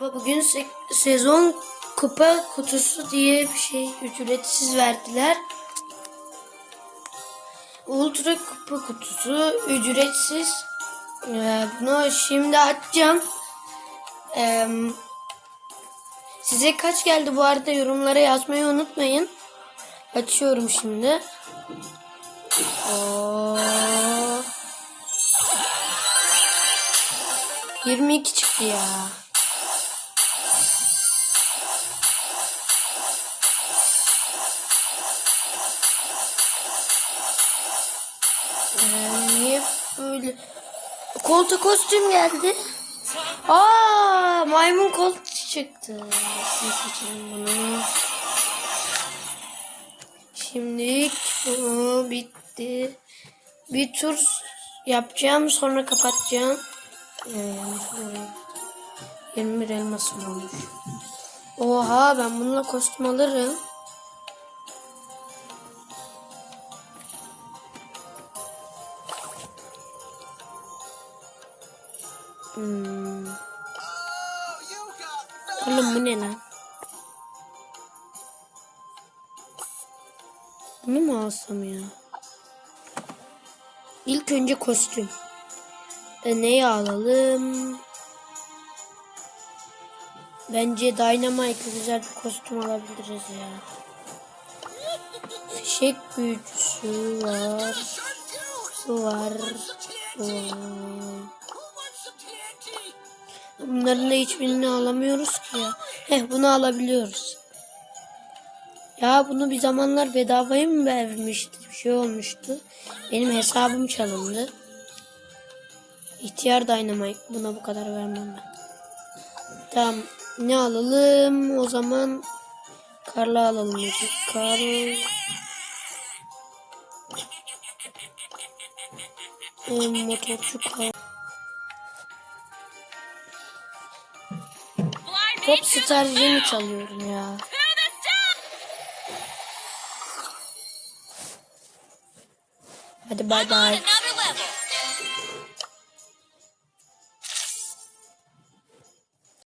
Bugün se- sezon kupa kutusu diye bir şey ücretsiz verdiler. Ultra kupa kutusu ücretsiz. Ee, bunu şimdi açacağım. Ee, size kaç geldi bu arada yorumlara yazmayı unutmayın. Açıyorum şimdi. Oo. 22 çıktı ya. Ee, niye böyle? Kolta kostüm geldi. Aa, maymun kolt çıktı. Bunu. Şimdi bitti. Bir tur yapacağım sonra kapatacağım. Ee, yanlış oraya. 21 elmasım olmuş. Oha ben bununla kostüm alırım. Hmm. Oğlum bu ne lan? Bunu mu alsam ya? İlk önce kostüm. E, neyi alalım? Bence Dynamite güzel bir kostüm alabiliriz ya. Fişek büyücüsü var. Bu var. Bu var. Bunların da hiçbirini alamıyoruz ki ya. Heh bunu alabiliyoruz. Ya bunu bir zamanlar bedavaya mı vermişti? Bir şey olmuştu. Benim hesabım çalındı. İhtiyar Dynamite. Buna bu kadar vermem ben. Tamam. Ne alalım? O zaman Karla alalım. Karl. Ee, motorcu Karl. Pop Star Jen'i çalıyorum ya. Hadi bay bay.